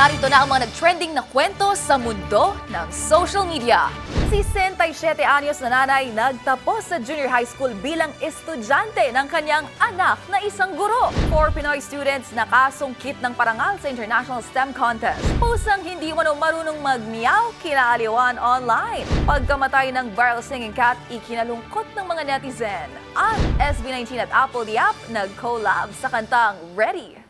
narito na ang mga nag-trending na kwento sa mundo ng social media. Si 67 anyos na nanay nagtapos sa junior high school bilang estudyante ng kanyang anak na isang guro. Four Pinoy students nakasungkit ng parangal sa International STEM Contest. Pusang hindi mo marunong magmiyaw, kinaaliwan online. Pagkamatay ng viral singing cat, ikinalungkot ng mga netizen. At SB19 at Apple the App nag-collab sa kantang Ready.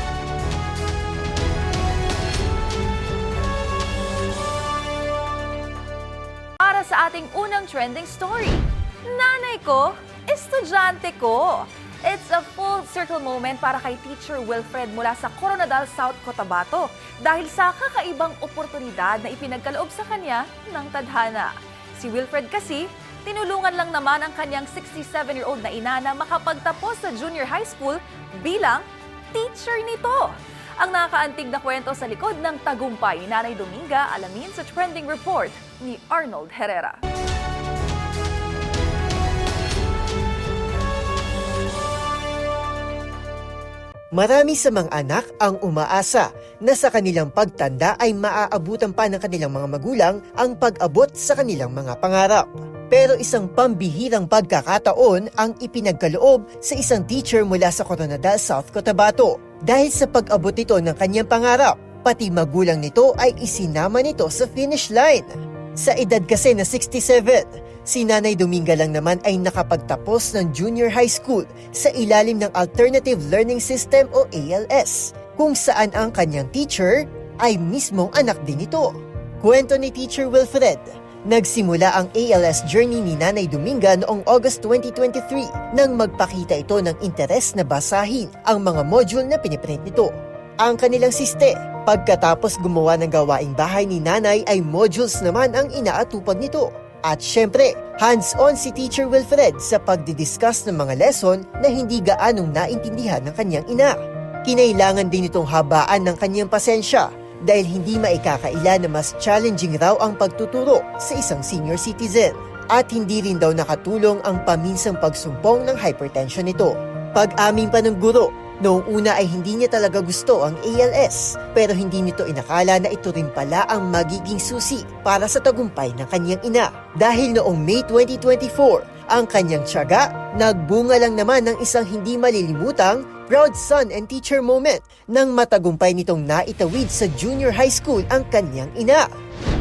Sa ating unang trending story. Nanay ko, estudyante ko. It's a full circle moment para kay Teacher Wilfred mula sa Coronadal, South Cotabato dahil sa kakaibang oportunidad na ipinagkaloob sa kanya ng tadhana. Si Wilfred kasi, tinulungan lang naman ang kanyang 67-year-old na ina na makapagtapos sa junior high school bilang teacher nito. Ang nakakaantig na kwento sa likod ng tagumpay ni Nanay Dominga alamin sa trending report ni Arnold Herrera. Marami sa mga anak ang umaasa na sa kanilang pagtanda ay maaabutan pa ng kanilang mga magulang ang pag-abot sa kanilang mga pangarap. Pero isang pambihirang pagkakataon ang ipinagkaloob sa isang teacher mula sa Coronadal, South Cotabato. Dahil sa pag-abot nito ng kanyang pangarap, pati magulang nito ay isinama nito sa finish line. Sa edad kasi na 67, si Nanay Dominga lang naman ay nakapagtapos ng junior high school sa ilalim ng Alternative Learning System o ALS, kung saan ang kanyang teacher ay mismong anak din ito. Kwento ni Teacher Wilfred, nagsimula ang ALS journey ni Nanay Dominga noong August 2023 nang magpakita ito ng interes na basahin ang mga module na piniprint nito. Ang kanilang siste, pagkatapos gumawa ng gawaing bahay ni nanay ay modules naman ang inaatupag nito. At syempre, hands-on si Teacher Wilfred sa pagdidiscuss ng mga lesson na hindi gaanong naintindihan ng kanyang ina. Kinailangan din itong habaan ng kanyang pasensya dahil hindi maikakaila na mas challenging raw ang pagtuturo sa isang senior citizen. At hindi rin daw nakatulong ang paminsang pagsumpong ng hypertension nito. Pag-amin pa Noong una ay hindi niya talaga gusto ang ALS, pero hindi nito inakala na ito rin pala ang magiging susi para sa tagumpay ng kanyang ina. Dahil noong May 2024, ang kanyang tiyaga, nagbunga lang naman ng isang hindi malilimutang proud son and teacher moment nang matagumpay nitong naitawid sa junior high school ang kanyang ina.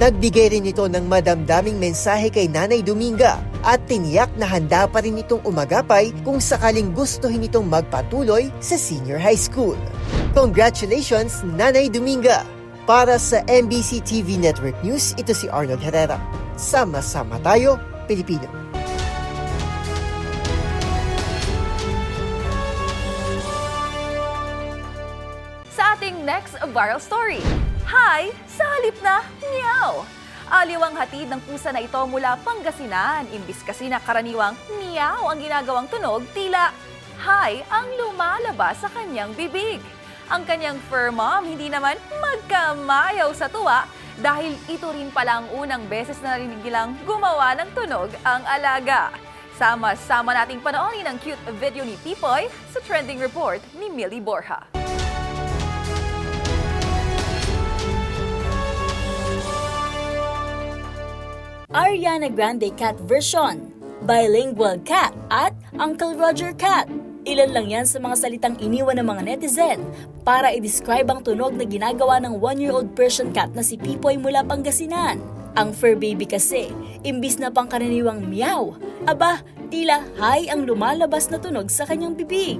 Nagbigay rin ito ng madamdaming mensahe kay Nanay Dominga at tiniyak na handa pa rin itong umagapay kung sakaling gustuhin itong magpatuloy sa senior high school. Congratulations, Nanay Dominga! Para sa MBC TV Network News, ito si Arnold Herrera. Sama-sama tayo, Pilipino. Sa ating next viral story, Hi! Sa halip na meow! Aliw ang hatid ng pusa na ito mula Pangasinan. Imbis kasi na karaniwang meow ang ginagawang tunog, tila hi ang lumalabas sa kanyang bibig. Ang kanyang fur mom hindi naman magkamayaw sa tuwa dahil ito rin pala ang unang beses na narinig nilang gumawa ng tunog ang alaga. Sama-sama nating panoorin ang cute video ni Pipoy sa trending report ni Millie Borja. Ariana Grande Cat version, Bilingual Cat at Uncle Roger Cat. Ilan lang yan sa mga salitang iniwan ng mga netizen para i-describe ang tunog na ginagawa ng one-year-old Persian cat na si Pipoy mula Pangasinan. Ang fur baby kasi, imbis na pangkaraniwang meow, aba, tila hi ang lumalabas na tunog sa kanyang bibig.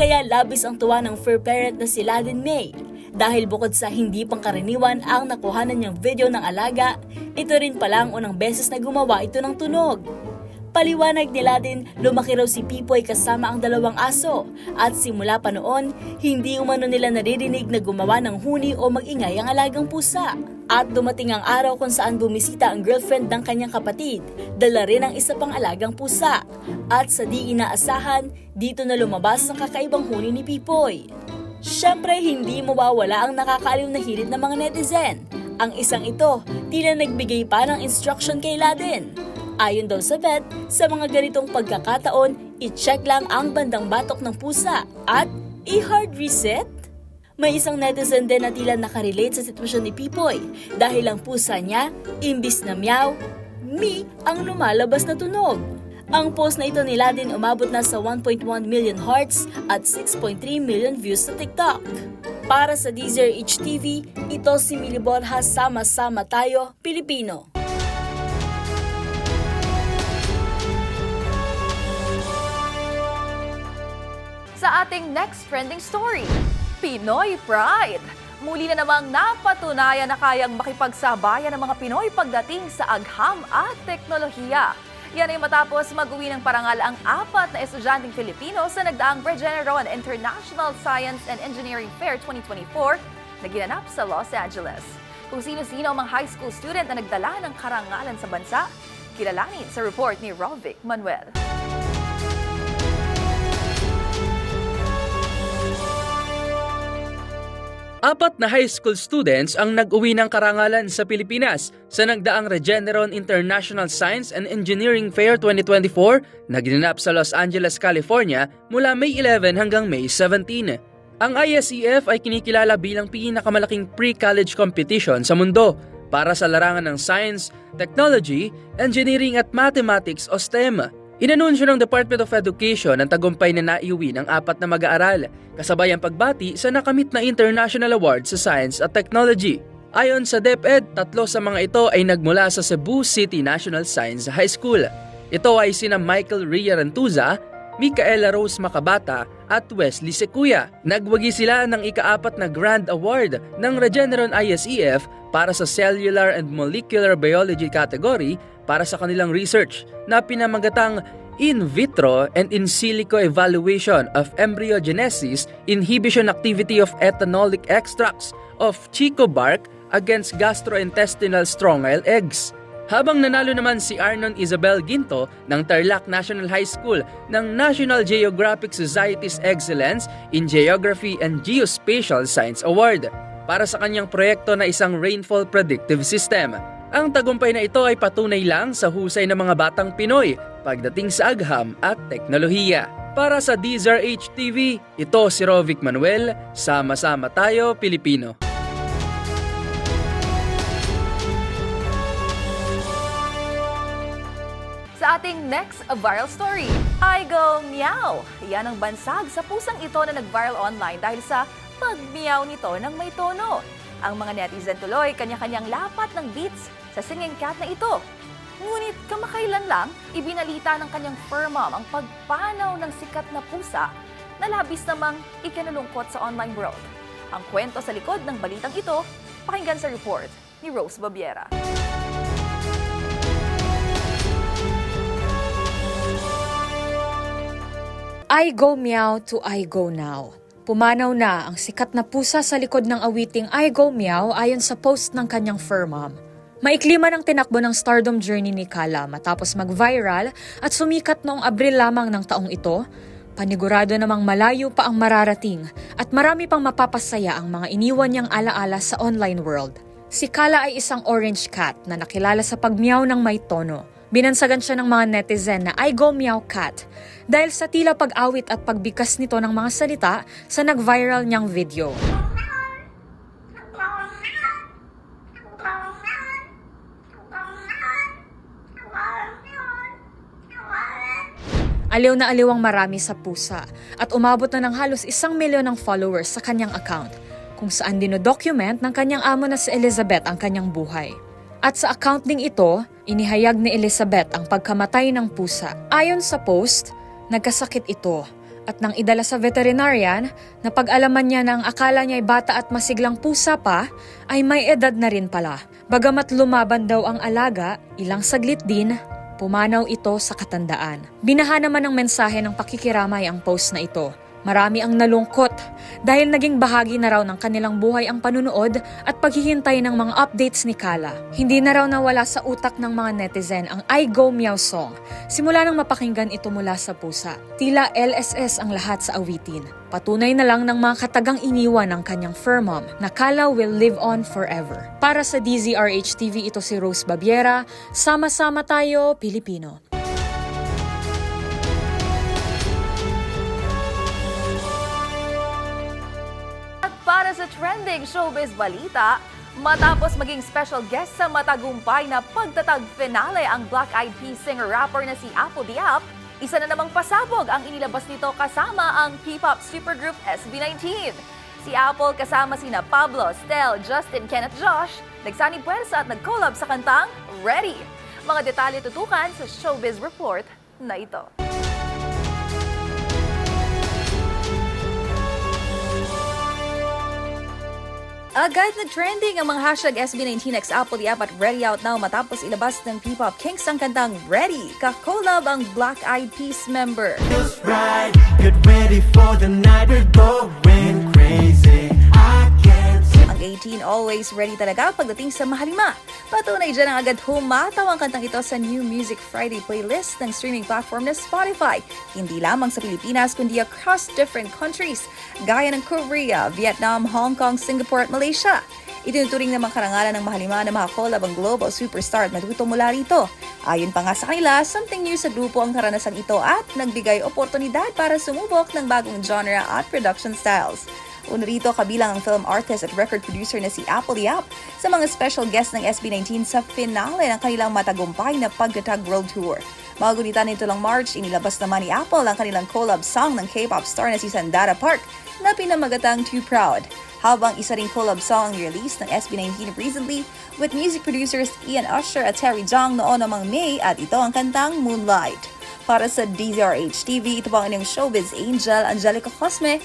Kaya labis ang tuwa ng fur parent na si Ladin May Dahil bukod sa hindi pangkaraniwan ang nakuhanan niyang video ng alaga, ito rin pala ang unang beses na gumawa ito ng tunog. Paliwanag nila din, lumaki raw si Pipoy kasama ang dalawang aso at simula pa noon, hindi umano nila naririnig na gumawa ng huni o magingay ang alagang pusa. At dumating ang araw kung saan bumisita ang girlfriend ng kanyang kapatid, dala rin ang isa pang alagang pusa. At sa di inaasahan, dito na lumabas ang kakaibang huni ni Pipoy. Siyempre, hindi mawawala ang nakakaaliw na hirit ng mga netizen. Ang isang ito, tila nagbigay pa ng instruction kay Laden. Ayon daw sa vet, sa mga ganitong pagkakataon, i-check lang ang bandang batok ng pusa at i-hard reset. May isang netizen din na tila nakarelate sa sitwasyon ni Pipoy dahil ang pusa niya, imbis na meow, mi ang lumalabas na tunog. Ang post na ito nila din umabot na sa 1.1 million hearts at 6.3 million views sa TikTok. Para sa Deezer HTV, ito si Mili Borja Sama-sama Tayo, Pilipino. Sa ating next trending story, Pinoy Pride. Muli na namang napatunayan na kayang makipagsabayan ng mga Pinoy pagdating sa agham at teknolohiya. Yan ay matapos mag-uwi ng parangal ang apat na estudyanteng Filipino sa nagdaang Regeneron International Science and Engineering Fair 2024 na ginanap sa Los Angeles. Kung sino-sino ang mga high school student na nagdala ng karangalan sa bansa, kilalanin sa report ni Rovic Manuel. Apat na high school students ang nag-uwi ng karangalan sa Pilipinas sa nagdaang Regeneron International Science and Engineering Fair 2024 na ginanap sa Los Angeles, California mula May 11 hanggang May 17. Ang ISEF ay kinikilala bilang pinakamalaking pre-college competition sa mundo para sa larangan ng science, technology, engineering at mathematics o STEM. Inanunsyo ng Department of Education ang tagumpay na naiuwi ng apat na mag-aaral, kasabay ang pagbati sa nakamit na international award sa science at technology. Ayon sa DepEd, tatlo sa mga ito ay nagmula sa Cebu City National Science High School. Ito ay sina Michael Ria Rantuza, Micaela Rose Makabata at Wesley Sequia. Nagwagi sila ng ikaapat na Grand Award ng Regeneron ISEF para sa Cellular and Molecular Biology category para sa kanilang research na pinamagatang in vitro and in silico evaluation of embryogenesis inhibition activity of ethanolic extracts of chico bark against gastrointestinal strongyle eggs. Habang nanalo naman si Arnon Isabel Ginto ng Tarlac National High School ng National Geographic Society's Excellence in Geography and Geospatial Science Award para sa kanyang proyekto na isang rainfall predictive system. Ang tagumpay na ito ay patunay lang sa husay ng mga batang Pinoy pagdating sa agham at teknolohiya. Para sa Deezer HTV, ito si Rovic Manuel, sama-sama tayo Pilipino. Ating next viral story, I Go Meow. Yan ang bansag sa pusang ito na nag-viral online dahil sa pag-meow nito ng may tono. Ang mga netizen tuloy kanya-kanyang lapat ng beats sa singing cat na ito. Ngunit kamakailan lang, ibinalita ng kanyang fur mom ang pagpanaw ng sikat na pusa na labis namang ikinalungkot sa online world. Ang kwento sa likod ng balitang ito, pakinggan sa report ni Rose Babiera. I go meow to I go now. Pumanaw na ang sikat na pusa sa likod ng awiting I go meow ayon sa post ng kanyang fur mom. Maikli man ang tinakbo ng stardom journey ni Kala matapos mag-viral at sumikat noong Abril lamang ng taong ito, panigurado namang malayo pa ang mararating at marami pang mapapasaya ang mga iniwan niyang alaala sa online world. Si Kala ay isang orange cat na nakilala sa pagmeow ng may tono. Binansagan siya ng mga netizen na I go meow cat dahil sa tila pag-awit at pagbigkas nito ng mga salita sa nag-viral niyang video. Aliw na aliw ang marami sa pusa at umabot na ng halos isang milyon ng followers sa kanyang account kung saan dinodocument ng kanyang amo na si Elizabeth ang kanyang buhay. At sa account ding ito, inihayag ni Elizabeth ang pagkamatay ng pusa. Ayon sa post, nagkasakit ito At nang idala sa veterinarian, napag-alaman niya na ang akala niya ay bata at masiglang pusa pa, ay may edad na rin pala. Bagamat lumaban daw ang alaga, ilang saglit din, pumanaw ito sa katandaan. Binaha naman ng mensahe ng pakikiramay ang post na ito. Marami ang nalungkot dahil naging bahagi na raw ng kanilang buhay ang panunood at paghihintay ng mga updates ni Kala. Hindi na raw nawala sa utak ng mga netizen ang I Go Meow song simula nang mapakinggan ito mula sa pusa. Tila LSS ang lahat sa awitin. Patunay na lang ng mga katagang iniwan ng kanyang fur mom na Kala will live on forever. Para sa DZRH TV ito si Rose Babiera, sama-sama tayo Pilipino. Trending showbiz balita, matapos maging special guest sa matagumpay na pagtatag finale ang Black Eyed Peas singer-rapper na si Apple Diap, isa na namang pasabog ang inilabas nito kasama ang P-pop supergroup SB19. Si Apple kasama sina Pablo, Stel, Justin, Kenneth, Josh, nagsanib puwersa at nag-collab sa kantang Ready. Mga detalye tutukan sa Showbiz Report na ito. Agad nag-trending ang mga hashtag SB19X Apple App at Ready Out Now matapos ilabas ng P-pop Kings ang kantang Ready, kakolab ang Black Eyed Peas member. feels right. Get ready for the night. We're going crazy. I can't see. Ang 18 always ready talaga pagdating sa Mahalima. Patunay dyan ang agad humataw ang kantang ito sa New Music Friday playlist ng streaming platform na Spotify. Hindi lamang sa Pilipinas kundi across different countries gaya ng Korea, Vietnam, Hong Kong, Singapore at Malaysia. Itinuturing ng mga karangalan ng Mahalima na makakolab ang global superstar at matuto mula rito. Ayon pa nga sa kanila, something new sa grupo ang karanasang ito at nagbigay oportunidad para sumubok ng bagong genre at production styles. Una rito kabilang ang film artist at record producer na si Apple Yap sa mga special guest ng SB19 sa finale ng kanilang matagumpay na pagtatag world tour. Mga gunita nito lang March, inilabas naman ni Apple ang kanilang collab song ng K-pop star na si Sandara Park na pinamagatang Too Proud. Habang isa ring collab song ang release ng SB19 recently with music producers Ian Usher at Terry Jong noon namang May at ito ang kantang Moonlight. Para sa DZRH TV, ito po ang inyong showbiz angel, Angelica Cosme.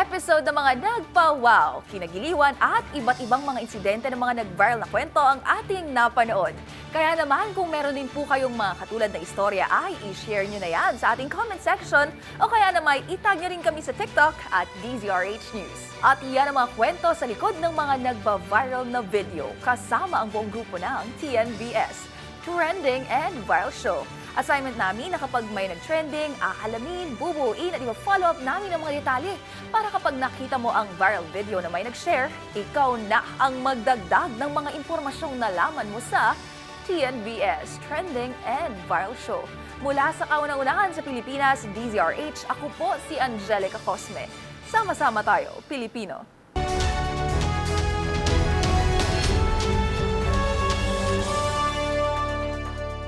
Episode ng mga nagpa-wow, kinagiliwan at iba't ibang mga insidente ng mga nag-viral na kwento ang ating napanood. Kaya naman kung meron din po kayong mga katulad na istorya ay i-share nyo na yan sa ating comment section o kaya naman itag nyo rin kami sa TikTok at DZRH News. At iyan ang mga kwento sa likod ng mga nagba-viral na video kasama ang buong grupo ng TNVS. Trending and Viral Show. Assignment namin na kapag may nag-trending, aalamin, bubuuin at i-follow up namin ang mga detalye para kapag nakita mo ang viral video na may nag-share, ikaw na ang magdagdag ng mga impormasyong nalaman mo sa TNVS Trending and Viral Show. Mula sa kauna-unahan sa Pilipinas, DZRH, ako po si Angelica Cosme. Sama-sama tayo, Pilipino.